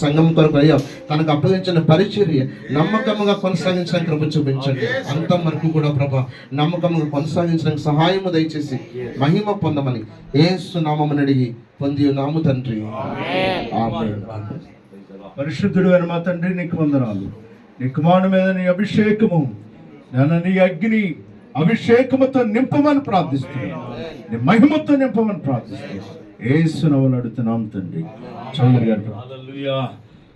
సంఘం కొరకు అయ్యా తనకు అప్పగించిన పరిచర్య నమ్మకంగా కొనసాగించడం కృప చూపించండి. అంత వరకు కూడా ప్రభా నమ్మకముగా కొనసాగించడానికి సహాయము దయచేసి మహిమ పొందమని ఏసు నామముని అడిగి పొంది నాము తండ్రి పరిశుద్ధుడు అని మా తండ్రి నీకు వందనాలు. నీ కుమారుని మీద నీ అభిషేకము నన్ను నీ అగ్ని అభిషేకముతో నింపమని ప్రార్థిస్తున్నాను. నీ మహిమతో నింపమని ప్రార్థిస్తున్నాను. ఏసునవులు అడుగుతున్నాం తండ్రి. చౌదరి గారు. హల్లెలూయా.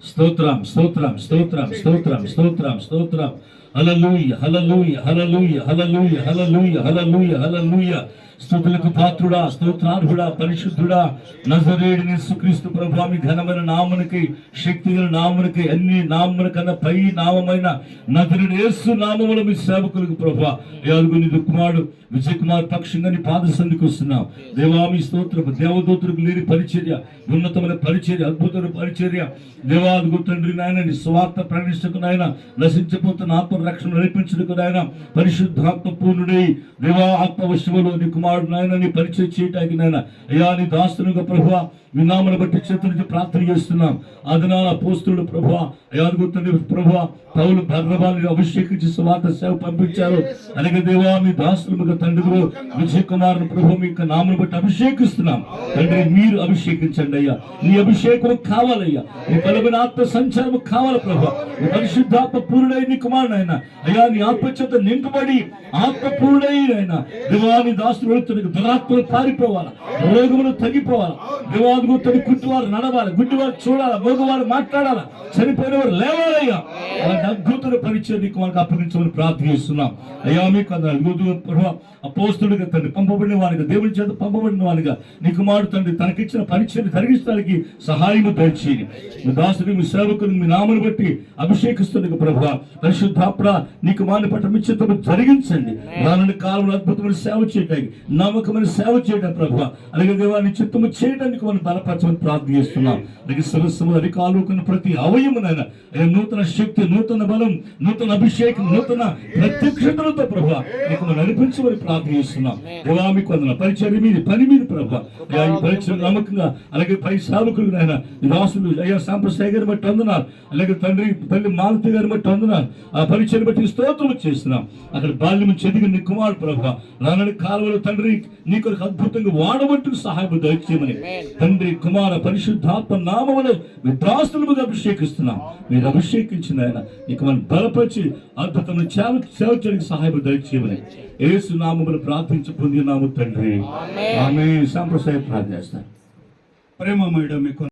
స్తోత్రం స్తోత్రం స్తోత్రం స్తోత్రం స్తోత్రం స్తోత్రం. హలలుయ హలలుయ హలలుయ హలలుయ హలలుయ హలలుయ హలలుయ స్థుతులకు పాత్రుడా స్తోత్రార్హుడా పరిశుద్ధుడా నజరేడిని సుక్రీస్తు ప్రభామి ఘనమైన నామునికి శక్తి నామునికి అన్ని నాముల కన్నా పై నామమైన నజరుడు యేసు నామముల మీ సేవకులకు ప్రభు యాదుగుని దుక్కుమాడు విజయ్ కుమార్ పక్షంగా నీ పాద సంధికి వస్తున్నాం. దేవామి స్తోత్రం దేవదూతులకు లేని పరిచర్య ఉన్నతమైన పరిచర్య అద్భుతమైన పరిచర్య. దేవాదుగు తండ్రి నాయన నీ స్వార్థ ప్రకటించకు నాయన నశించిపోతున్న ఆత్మ రక్షణ నడిపించడానికి నాయన పరిశుద్ధాత్మ పూర్ణుడై దేవా ఆత్మ వశములో నీ కుమార్ కుమారుడు నాయన నీ పరిచయం చేయటానికి నాయన. అయ్యా నీ దాస్తునుగా ప్రభు మీ నామను బట్టి చేతుల నుంచి ప్రార్థన చేస్తున్నాం. అదనాల పోస్తుడు ప్రభు అయ్యాదుగు గుర్తుంది ప్రభు పౌలు భద్రబాలు అభిషేకించి స్వార్థ సేవ పంపించారు. అలాగే దేవా మీ దాసులు తండ్రి విజయ్ కుమార్ ప్రభు మీ యొక్క నామను బట్టి అభిషేకిస్తున్నాం. తండ్రి మీరు అభిషేకించండి అయ్యా. నీ అభిషేకం కావాలయ్యా. నీ బలమైన ఆత్మ సంచారం కావాలి ప్రభు నీ పరిశుద్ధాత్మ పూర్ణై నీ కుమారుడు ఆయన అయ్యా నీ ఆత్మ చేత నింపబడి ఆత్మ పూర్ణై ఆయన దేవాని దాస్తులు వెళుతున్న దురాత్మలు పారిపోవాలా? రోగములు తగ్గిపోవాలా? దేవాదిగు తన గుడ్డివారు నడవాలి గుడ్డివారు చూడాలా మగవారు మాట్లాడాలా. చనిపోయిన వారు లేవాలయ్యా. అలాంటి అద్భుతమైన పరిచయం నీకు మనకు అప్పగించమని ప్రార్థిస్తున్నాం అయ్యా మీకు అపోస్తుడిగా తండ్రి పంపబడిన వానిగా దేవుని చేత పంపబడిన వానిగా నీకు మాడు తండ్రి తనకిచ్చిన పరిచయం జరిగించడానికి సహాయము దయచేయండి. మీ దాసుని మీ సేవకుని మీ నామను బట్టి అభిషేకిస్తుంది ప్రభు పరిశుద్ధాప్ర నీకు మాని పట్ల మీ జరిగించండి. రానున్న కాలంలో అద్భుతమైన సేవ చేయడానికి నమ్మకమైన సేవ చేయడం ప్రభు. అలాగే దేవాన్ని చిత్తము చేయడానికి మనం బలపరచమని ప్రార్థన చేస్తున్నాం. అలాగే సరస్సు అధికారులు ప్రతి అవయమునైనా నూతన శక్తి నూతన బలం నూతన అభిషేకం నూతన ప్రత్యక్షతలతో ప్రభు నీకు మనం నడిపించమని ప్రార్థన చేస్తున్నాం. దేవా మీకు వందన పరిచయం మీది పని మీద ప్రభు. అయ్యా ఈ పరిచయం నమ్మకంగా అలాగే పై సేవకులు నాయన రాసులు అయ్యా సాంప్రదాయ గారు బట్టి అందున్నారు అలాగే తండ్రి తల్లి మాలతి గారు బట్టి అందున్నారు ఆ పరిచయం బట్టి స్తోత్రం చేస్తున్నాం. అక్కడ బాల్యం చెదిగిన నీ కుమారుడు ప్రభు రానడి కాలువలో తండ్రి నీ కొరకు అద్భుతంగా వాడబట్టుకు సహాయం దయచేయమని తండ్రి కుమార పరిశుద్ధాత్మ నామములు మీ దాసులుగా అభిషేకిస్తున్నాం. మీరు అభిషేకించిన ఆయన ఇక మనం బలపరిచి అద్భుతమైన సేవ సేవ చేయడానికి సహాయం దయచేయమని ఏసు నామములు ప్రార్థించి పొందినాము తండ్రి. ఆమె సాంప్రదాయ ప్రార్థన చేస్తాను. ప్రేమమయుడ మీకు